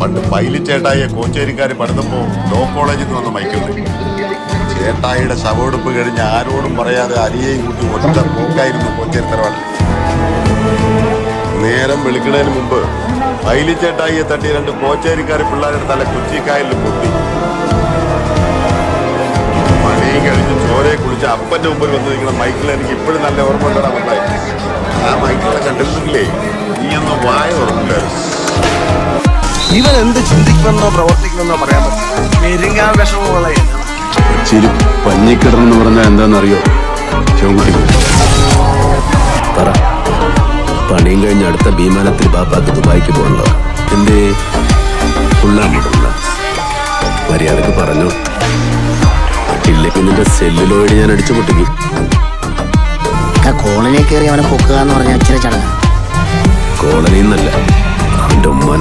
പണ്ട് pilot ചേട്ടായിയെ കോച്ചേരിക്കാർ പണിതപ്പോ law കോളേജിൽ നിന്ന് വന്ന് മൈക്കുണ്ട് ചേട്ടായിയുടെ ശവമെടുപ്പ് കഴിഞ്ഞ് ആരോടും പറയാതെ അരിയെയും കൂട്ടി ഒറ്റ പോക്കായിരുന്നു കോച്ചേരി തറവാട്ടിൽ നേരം വെളുക്കുന്നതിന് മുമ്പ് പൈലിച്ചേട്ടായിയെ തട്ടി രണ്ട് കോച്ചേരിക്കാർ പിള്ളേരുടെ തല കൊച്ചിക്കായലിൽ പൊട്ടി. പണിയും കഴിഞ്ഞ് ചോരയെ കുളിച്ച് അപ്പന്റെ മുമ്പിൽ വന്ന് നിൽക്കുന്ന മൈക്കിൾ എനിക്ക് ഇപ്പോഴും നല്ല ഓർമ്മ ഉണ്ടാ ആ മൈക്കിളെ കണ്ടിരുന്നില്ലേ നീ ഒന്ന് വായ ഓർമ്മില്ലായിരുന്നു ഇവൻ എന്ത് ചിന്തിക്കുമെന്നോ പ്രവർത്തിക്കുമെന്നോ പറയാൻ പറ്റില്ല. വിഷമ വിഷമമുള്ള ചിരി പഞ്ഞിക്കിടന്ന് പറഞ്ഞാൽ എന്താണെന്നറിയോ? ശിവൻകുട്ടി. പറ. പണിയും കഴിഞ്ഞ് അടുത്ത വിമാനത്തിൽ ബാപ്പാക്ക് ദുബായിക്ക് പോകണ്ടോ? എന്തേ? ഉള്ളാമുള്ള മര്യാദയ്ക്ക് പറഞ്ഞു. ഇല്ലെങ്കിൽ നിന്റെ സെല്ലിലോയിഡ് ഞാൻ അടിച്ചു പൊട്ടിക്കും. കോളനിയിൽ കയറി അവനെ പൊക്കുക എന്ന് പറഞ്ഞാൽ അച്ഛനെ ചടങ്ങ്. കോളനിന്നല്ല അവന്റെ ഉമ്മ